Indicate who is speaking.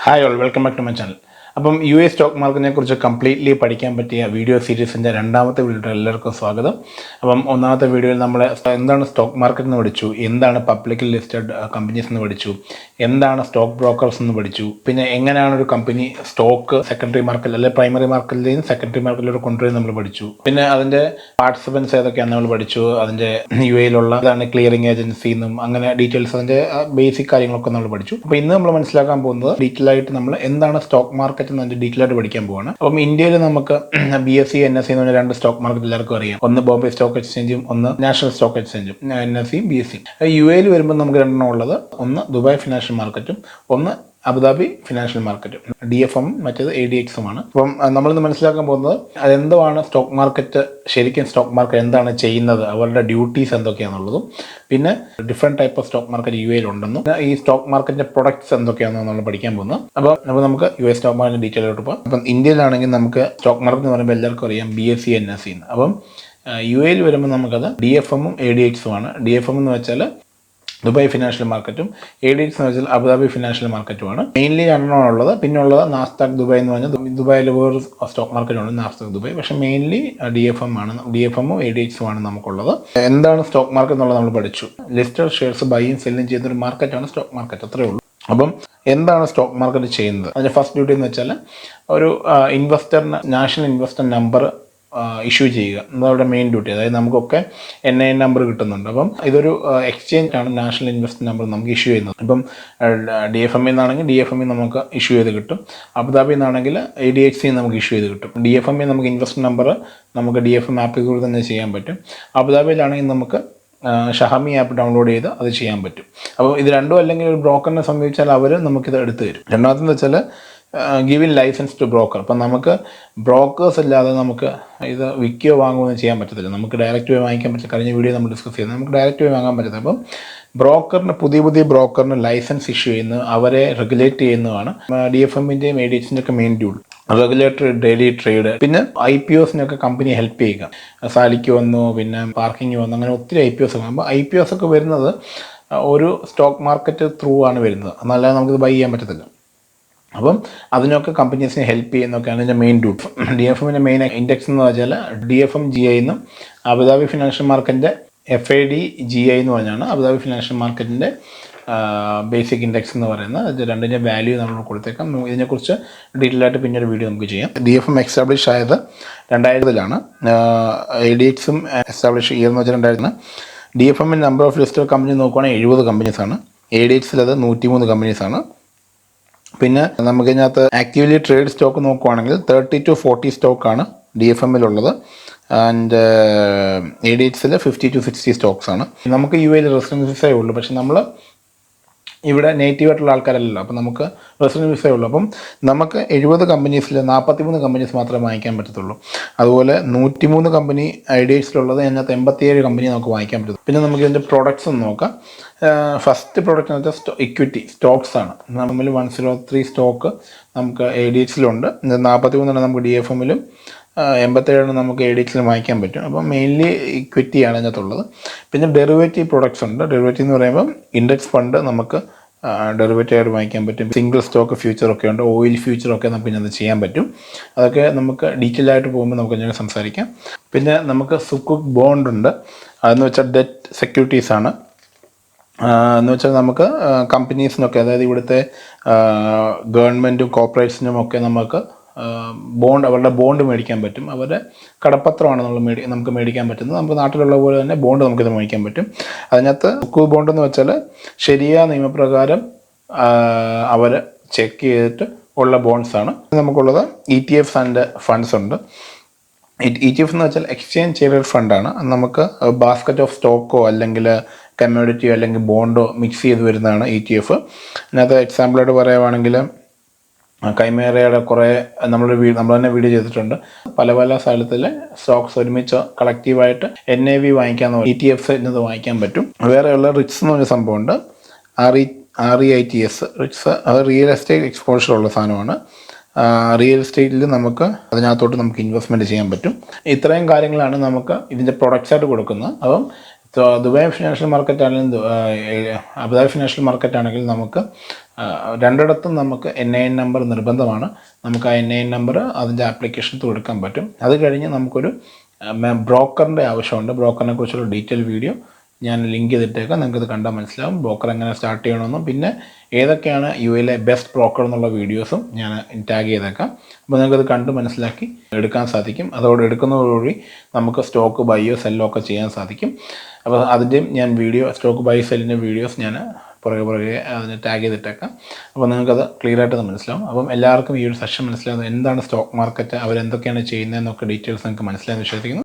Speaker 1: hi all welcome back to my channel അപ്പം U A stock മാർക്കറ്റിനെ കുറിച്ച് completely പഠിക്കാൻ പറ്റിയ വീഡിയോ സീരീസിന്റെ രണ്ടാമത്തെ വീഡിയോ എല്ലാവർക്കും സ്വാഗതം. അപ്പം ഒന്നാമത്തെ വീഡിയോയിൽ നമ്മൾ എന്താണ് സ്റ്റോക്ക് മാർക്കറ്റ് എന്ന് പഠിച്ചു എന്താണ് പബ്ലിക്കൽ ലിസ്റ്റഡ് കമ്പനീസ് എന്ന് പഠിച്ചു എന്താണ് സ്റ്റോക്ക് ബ്രോക്കേഴ്സ് എന്ന് പഠിച്ചു പിന്നെ എങ്ങനെയാണ് ഒരു കമ്പനി സ്റ്റോക്ക് സെക്കൻഡറി മാർക്കറ്റിൽ അല്ലെങ്കിൽ പ്രൈമറി മാർക്കറ്റിൽ നിന്ന് സെക്കൻഡറി മാർക്കറ്റിലൂടെ കൊണ്ടുവരുന്നത് നമ്മൾ പഠിച്ചു. പിന്നെ അതിന്റെ പാർട്ടിസിപ്പൻസ് ഏതൊക്കെയാണ് നമ്മൾ പഠിച്ചു അതിന്റെ യു എയിലുള്ള അതാണ് ക്ലിയറിംഗ് ഏജൻസി എന്നും അങ്ങനെ ഡീറ്റെയിൽസ് അതിന്റെ ബേസിക് കാര്യങ്ങളൊക്കെ നമ്മൾ പഠിച്ചു. അപ്പോൾ ഇന്ന് നമ്മൾ മനസ്സിലാക്കാൻ പോകുന്നത് ഡീറ്റെയിൽ ആയിട്ട് നമ്മൾ എന്താണ് സ്റ്റോക്ക് മാർക്കറ്റ് എന്ന് അതിന്റെ ഡീറ്റെയിൽ ആയിട്ട് പഠിക്കാൻ പോവാണ്. അപ്പം ഇന്ത്യയിൽ നമുക്ക് B S C N S C എന്ന് പറഞ്ഞ രണ്ട് സ്റ്റോക്ക് മാർക്കറ്റ് എല്ലാവർക്കും അറിയാം. ഒന്ന് ബോംബെ സ്റ്റോക്ക് എക്സ്ചേഞ്ചും ഒന്ന് national stock എക്സ്ചേഞ്ചും N S C B S C U എയിൽ വരുമ്പോൾ നമുക്ക് രണ്ടെണ്ണം ഉള്ളത്. ഒന്ന് ദുബായ് ഫിനാൻഷ്യൽ മാർക്കറ്റും ഒന്ന് അബുദാബി ഫിനാൻഷ്യൽ മാർക്കറ്റും ഡി എഫ് എം മറ്റേത് എ ഡി എക്സുമാണ് അപ്പം നമ്മളിന്ന് മനസ്സിലാക്കാൻ പോകുന്നത് അതെന്താണ് സ്റ്റോക്ക് മാർക്കറ്റ് ശരിക്കും സ്റ്റോക്ക് മാർക്കറ്റ് എന്താണ് ചെയ്യുന്നത്? അവരുടെ ഡ്യൂട്ടീസ് എന്തൊക്കെയാണെന്നുള്ളതും പിന്നെ different type of stock market U എയിൽ ഉണ്ടെന്നും ഈ സ്റ്റോക്ക് മാർക്കറ്റിന്റെ പ്രൊഡക്ട്സ് എന്തൊക്കെയാണെന്ന് നമ്മൾ പഠിക്കാൻ പോകുന്നത് അപ്പോൾ അപ്പോൾ നമുക്ക് യു എസ് സ്റ്റോക്ക് മാർക്കറ്റ് ഡീറ്റെയിലോട്ട് പോകാം അപ്പം ഇന്ത്യയിലാണെങ്കിൽ നമുക്ക് സ്റ്റോക്ക് മാർക്കറ്റ് എന്ന് പറയുമ്പോൾ എല്ലാവർക്കും അറിയാം B S C N S C എന്ന് അപ്പം യു എയിൽ വരുമ്പോൾ നമുക്കത് ഡി എഫ് എമ്മും എ ഡി എക്സും ആണ്. ഡി എഫ് എം എന്ന് വെച്ചാൽ ദുബായ് ഫിനാൻഷ്യൽ മാർക്കറ്റും എ ഡി എക്സ് എന്ന് വെച്ചാൽ അബുദാബി ഫിനാൻഷ്യൽ മാർക്കറ്റുമാണ് മെയിൻലി രണ്ടെണ്ണം ഉള്ളത്. പിന്നെ ഉള്ളത് നാസ്താക് ദുബായ് എന്ന് പറഞ്ഞാൽ ദുബായിൽ വേറെ സ്റ്റോക്ക് മാർക്കറ്റുണ്ട് നാസ്താക് ദുബായ്. പക്ഷേ മെയിൻലി ഡി എഫ് എം ആണ്. ഡി എഫ് എമ്മും എ ഡി എക്സും ആണ് നമുക്കുള്ളത്. എന്താണ് സ്റ്റോക്ക് മാർക്കറ്റ് എന്നുള്ളത് നമ്മൾ പഠിച്ചു. ലിസ്റ്റഡ് ഷെയർസ് ബൈയും സെല്ലും ചെയ്യുന്ന ഒരു മാർക്കറ്റാണ് സ്റ്റോക്ക് മാർക്കറ്റ് അത്രേ ഉള്ളൂ. അപ്പം എന്താണ് സ്റ്റോക്ക് മാർക്കറ്റ് ചെയ്യുന്നത്? അതിന്റെ ഫസ്റ്റ് ഡ്യൂട്ടി എന്ന് വെച്ചാൽ ഒരു ഇൻവെസ്റ്ററിന് നാഷണൽ ഇൻവെസ്റ്റർ നമ്പർ ഇഷ്യൂ ചെയ്യുക. അതവിടെ മെയിൻ ഡ്യൂട്ടി അതായത് നമുക്കൊക്കെ എൻ ഐ നമ്പർ കിട്ടുന്നുണ്ട്. അപ്പം ഇതൊരു എക്സ്ചേഞ്ച് ആണ് നാഷണൽ ഇൻവെസ്റ്റ് നമ്പർ നമുക്ക് ഇഷ്യൂ ചെയ്യുന്നത്. ഇപ്പം ഡി എഫ് എം എന്നാണെങ്കിൽ ഡി എഫ് എം നമുക്ക് ഇഷ്യൂ ചെയ്ത് കിട്ടും. അബുദാബി എന്നാണെങ്കിൽ എ ഡി എച്ച് സി നമുക്ക് ഇഷ്യൂ ചെയ്ത് കിട്ടും. ഡി എഫ് എമ്മിൽ നമുക്ക് ഇൻവെസ്റ്റർ നമ്പർ നമുക്ക് ഡി എഫ് എം ആപ്പിൽ തന്നെ ചെയ്യാൻ പറ്റും. അബുദാബിയിലാണെങ്കിൽ നമുക്ക് ഷഹമി ആപ്പ് ഡൗൺലോഡ് ചെയ്ത് അത് ചെയ്യാൻ പറ്റും. അപ്പോൾ ഇത് രണ്ടും അല്ലെങ്കിൽ ഒരു ബ്രോക്കറിനെ സമീപിച്ചാൽ അവർ നമുക്കിത് എടുത്തു തരും. രണ്ടാമത്തെന്ന് വെച്ചാൽ ഗിവിൻ ലൈസൻസ് ടു ബ്രോക്കർ അപ്പം നമുക്ക് ബ്രോക്കേഴ്സ് ഇല്ലാതെ നമുക്ക് ഇത് വിൽക്കുകയോ വാങ്ങുകയോ ചെയ്യാൻ പറ്റത്തില്ല. നമുക്ക് ഡയറക്റ്റ് പോയി വാങ്ങിക്കാൻ പറ്റില്ല കഴിഞ്ഞ വീഡിയോ നമ്മൾ ഡിസ്കസ് ചെയ്യുന്നത് നമുക്ക് ഡയറക്റ്റ് പോയി വാങ്ങാൻ പറ്റത്തില്ല. അപ്പം ബ്രോക്കറിന് പുതിയ പുതിയ ബ്രോക്കറിന് ലൈസൻസ് ഇഷ്യൂ ചെയ്യുന്നു അവരെ റെഗുലേറ്റ് ചെയ്യുന്നതാണ് ഡി എഫ് എമ്മിന്റെയും എ ഡി എച്ചിന്റെ ഒക്കെ main dual regulatory daily trade പിന്നെ ഐ പി ഒസിനൊക്കെ കമ്പനി ഹെൽപ്പ് ചെയ്യുക. സാലിക്ക് വന്നു പിന്നെ പാർക്കിംഗ് വന്നു അങ്ങനെ ഒത്തിരി ഐ പി ഒസ് അപ്പോൾ ഐ പി ഒസ് ഒക്കെ വരുന്നത് ഒരു സ്റ്റോക്ക് മാർക്കറ്റ് ത്രൂ ആണ് വരുന്നത്. എന്നല്ലാതെ നമുക്കിത് ബൈ ചെയ്യാൻ പറ്റത്തില്ല. അപ്പം അതിനൊക്കെ കമ്പനീസിനെ ഹെൽപ്പ് ചെയ്യുന്നൊക്കെയാണ് ഇതിന്റെ മെയിൻ ഡ്യൂട്ട് ഡി എഫ് എമ്മിന്റെ മെയിൻ ഇൻഡെക്സ് എന്ന് വെച്ചാൽ D F M G I എന്നും അബുദാബി ഫിനാൻഷ്യൽ മാർക്കറ്റിന്റെ F I D G I എന്ന് പറഞ്ഞാണ് അബുദാബി ഫിനാൻഷ്യൽ മാർക്കറ്റിന്റെ ബേസിക് ഇൻഡെക്സ് എന്ന് പറയുന്നത്. ഇത് രണ്ടിന്റെ വാല്യൂ നമ്മൾ കൊടുത്തേക്കാം. ഇതിനെക്കുറിച്ച് ഡീറ്റെയിൽ ആയിട്ട് പിന്നെ ഒരു വീഡിയോ നമുക്ക് ചെയ്യാം. ഡി എഫ് എം എക്സ്റ്റാബ്ലിഷ് ആയത് രണ്ടായിരത്തിലാണ്. എ ഡി എക്സും എസ്റ്റാബ്ലിഷ് ഇയർ എന്ന് വെച്ചാൽ രണ്ടായിരത്തിന് ഡി എഫ് എമ്മിന്റെ നമ്പർ ഓഫ് ലിസ്റ്റഡ് കമ്പനി നോക്കുകയാണെങ്കിൽ എഴുപത് കമ്പനീസാണ് എ ഡി എക്സിൽ അത് നൂറ്റിമൂന്ന് കമ്പനീസാണ് പിന്നെ നമുക്ക് ഇതിനകത്ത് ആക്റ്റീവ്ലി ട്രേഡ് സ്റ്റോക്ക് നോക്കുവാണെങ്കിൽ തേർട്ടി ടു ഫോർട്ടി സ്റ്റോക്കാണ് ഡി എഫ് എമ്മിലുള്ളത് ആൻഡ് എ ഡി എക്സിൽ ഫിഫ്റ്റി ടു സിക്സ്റ്റി സ്റ്റോക്സ് ആണ്. നമുക്ക് യു എയിൽ റെസിഡൻസേ ഉള്ളൂ. പക്ഷെ നമ്മൾ ഇവിടെ നേറ്റീവ് ആയിട്ടുള്ള ആൾക്കാരല്ലല്ലോ. അപ്പം നമുക്ക് റെസിഡൻസ് വിസയേ ഉള്ളൂ. അപ്പം നമുക്ക് എഴുപത് കമ്പനീസിൽ നാൽപ്പത്തി മൂന്ന് കമ്പനീസ് മാത്രമേ വാങ്ങിക്കാൻ പറ്റത്തുള്ളൂ. അതുപോലെ നൂറ്റിമൂന്ന് കമ്പനി ഐഡിയസിലുള്ളത് അതിനകത്ത് എൺപത്തിയേഴ് കമ്പനി നമുക്ക് വാങ്ങിക്കാൻ പറ്റും. പിന്നെ നമുക്ക് ഇതിന്റെ പ്രോഡക്ട്സ് ഒന്ന് നോക്കാം. ഫസ്റ്റ് പ്രോഡക്റ്റ് എന്ന് വെച്ചാൽ ഇക്വിറ്റി സ്റ്റോക്സ് ആണ്. നമ്മൾ വൺ സീറോ ത്രീ സ്റ്റോക്ക് നമുക്ക് എ ഡി എച്ചിലുണ്ട് നാൽപ്പത്തി മൂന്നെണ്ണം നമുക്ക് ഡി എഫ് എമ്മിലും എൺപത്തേഴെണ്ണം നമുക്ക് എ ഡി എക്സിലും വാങ്ങിക്കാൻ പറ്റും. അപ്പം മെയിൻലി ഇക്വിറ്റിയാണ് ഇതിനകത്തുള്ളത്. പിന്നെ ഡെറിവേറ്റീവ് പ്രൊഡക്ട്സ് ഉണ്ട്. ഡെറിവേറ്റീവ് എന്ന് പറയുമ്പോൾ ഇൻഡെക്സ് ഫണ്ട് നമുക്ക് ഡെറിവേറ്റീവ് ആയിട്ട് വാങ്ങിക്കാൻ പറ്റും. സിംഗിൾ സ്റ്റോക്ക് ഫ്യൂച്ചറൊക്കെ ഉണ്ട്. ഓയിൽ ഫ്യൂച്ചറൊക്കെ നമുക്ക് ഇതിനകത്ത് ചെയ്യാൻ പറ്റും. അതൊക്കെ നമുക്ക് ഡീറ്റെയിൽ ആയിട്ട് പോകുമ്പോൾ നമുക്ക് ഞാൻ സംസാരിക്കാം. പിന്നെ നമുക്ക് സുക്കുക്ക് ബോണ്ട് ഉണ്ട്. അതെന്ന് വെച്ചാൽ ഡെറ്റ് സെക്യൂരിറ്റീസ് ആണ്. എന്ന് വെച്ചാൽ നമുക്ക് കമ്പനീസിനൊക്കെ അതായത് ഇവിടുത്തെ ഗവൺമെന്റും കോർപ്പറേറ്റ്സിനും ഒക്കെ നമുക്ക് ബോണ്ട് അവരുടെ ബോണ്ട് മേടിക്കാൻ പറ്റും. അവരുടെ കടപ്പത്രമാണ് നമ്മൾ മേടി നമുക്ക് മേടിക്കാൻ പറ്റുന്നത്. നമുക്ക് നാട്ടിലുള്ള പോലെ തന്നെ ബോണ്ട് നമുക്കിത് മേടിക്കാൻ പറ്റും. അതിനകത്ത് ബുക്ക് ബോണ്ട് എന്ന് വെച്ചാൽ ശരിയായ നിയമപ്രകാരം അവർ ചെക്ക് ചെയ്തിട്ട് ഉള്ള ബോണ്ട്സ് ആണ്. നമുക്കുള്ളത് E T F and funds ഉണ്ട്. ഇ ടി എഫ് എന്ന് വെച്ചാൽ എക്സ്ചേഞ്ച് ചെയ്ത ഫണ്ടാണ് നമുക്ക് ബാസ്ക്കറ്റ് ഓഫ് സ്റ്റോക്കോ അല്ലെങ്കിൽ കമ്മ്യൂണിറ്റിയോ അല്ലെങ്കിൽ ബോണ്ടോ മിക്സ് ചെയ്ത് വരുന്നതാണ് ഇ ടി എഫ് അതിനകത്ത് എക്സാമ്പിളായിട്ട് പറയുവാണെങ്കിൽ കൈമേറയുടെ കുറേ നമ്മൾ നമ്മൾ തന്നെ വീഡിയോ ചെയ്തിട്ടുണ്ട്. പല പല സ്ഥലത്തിലെ സ്റ്റോക്സ് ഒരുമിച്ച് കളക്റ്റീവായിട്ട് എൻ എ വി വാങ്ങിക്കാൻ ഇ ടി എഫ് എന്നത് വാങ്ങിക്കാൻ പറ്റും. വേറെയുള്ള റിറ്റ്സ് എന്ന് പറഞ്ഞ സംഭവമുണ്ട്. R E R E I T S REITs അത് റിയൽ എസ്റ്റേറ്റ് എക്സ്പോഷർ ഉള്ള സാധനമാണ്. റിയൽ എസ്റ്റേറ്റിൽ നമുക്ക് അതിനകത്തോട്ട് നമുക്ക് ഇൻവെസ്റ്റ്മെന്റ് ചെയ്യാൻ പറ്റും. ഇത്രയും കാര്യങ്ങളാണ് നമുക്ക് ഇതിന്റെ പ്രൊഡക്ട്സ് ആയിട്ട് കൊടുക്കുന്നത്. അപ്പം സോ ദുബായ് ഫിനാൻഷ്യൽ മാർക്കറ്റ് ആണെങ്കിലും അബുദാബി ഫിനാൻഷ്യൽ മാർക്കറ്റ് ആണെങ്കിൽ നമുക്ക് രണ്ടിടത്തും നമുക്ക് എൻ ഐ എൻ നമ്പർ നിർബന്ധമാണ്. നമുക്ക് ആ എൻ ഐ എൻ നമ്പർ അതിന്റെ ആപ്ലിക്കേഷൻ കൊടുക്കാൻ പറ്റും. അത് കഴിഞ്ഞ് നമുക്കൊരു ബ്രോക്കറിന്റെ ആവശ്യമുണ്ട്. ബ്രോക്കറിനെ കുറിച്ചുള്ള ഡീറ്റെയിൽ വീഡിയോ ഞാൻ ലിങ്ക് ചെയ്തിട്ടേക്കാം. നിങ്ങൾക്കത് കണ്ടാൽ മനസ്സിലാവും. ബ്രോക്കർ എങ്ങനെ സ്റ്റാർട്ട് ചെയ്യണമെന്നും. പിന്നെ ഏതൊക്കെയാണ് യു എയിലെ ബെസ്റ്റ് ബ്രോക്കർ എന്നുള്ള വീഡിയോസും ഞാൻ ടാഗ് ചെയ്തേക്കാം. അപ്പോൾ നിങ്ങൾക്കത് കണ്ട് മനസ്സിലാക്കി എടുക്കാൻ സാധിക്കും. അതോടെ എടുക്കുന്നതോടുകൂടി നമുക്ക് സ്റ്റോക്ക് ബൈയോ സെല്ലോ ഒക്കെ ചെയ്യാൻ സാധിക്കും. അപ്പോൾ അതിന്റെയും ഞാൻ വീഡിയോ സ്റ്റോക്ക് ബൈ സെല്ലിന്റെ വീഡിയോസ് ഞാൻ പുറകെ പുറകെ അതിന് ടാഗ് ചെയ്തിട്ടേക്കാം. അപ്പോൾ നിങ്ങൾക്കത് ക്ലിയർ ആയിട്ട് മനസ്സിലാവും. അപ്പം എല്ലാവർക്കും ഈ ഒരു സെഷൻ മനസ്സിലാവുന്നത് എന്താണ് സ്റ്റോക്ക് മാർക്കറ്റ് അവരെന്തൊക്കെയാണ് ചെയ്യുന്നതെന്നൊക്കെ ഡീറ്റെയിൽസ് നിങ്ങൾക്ക് മനസ്സിലായെന്ന് വിശ്വസിക്കുന്നു.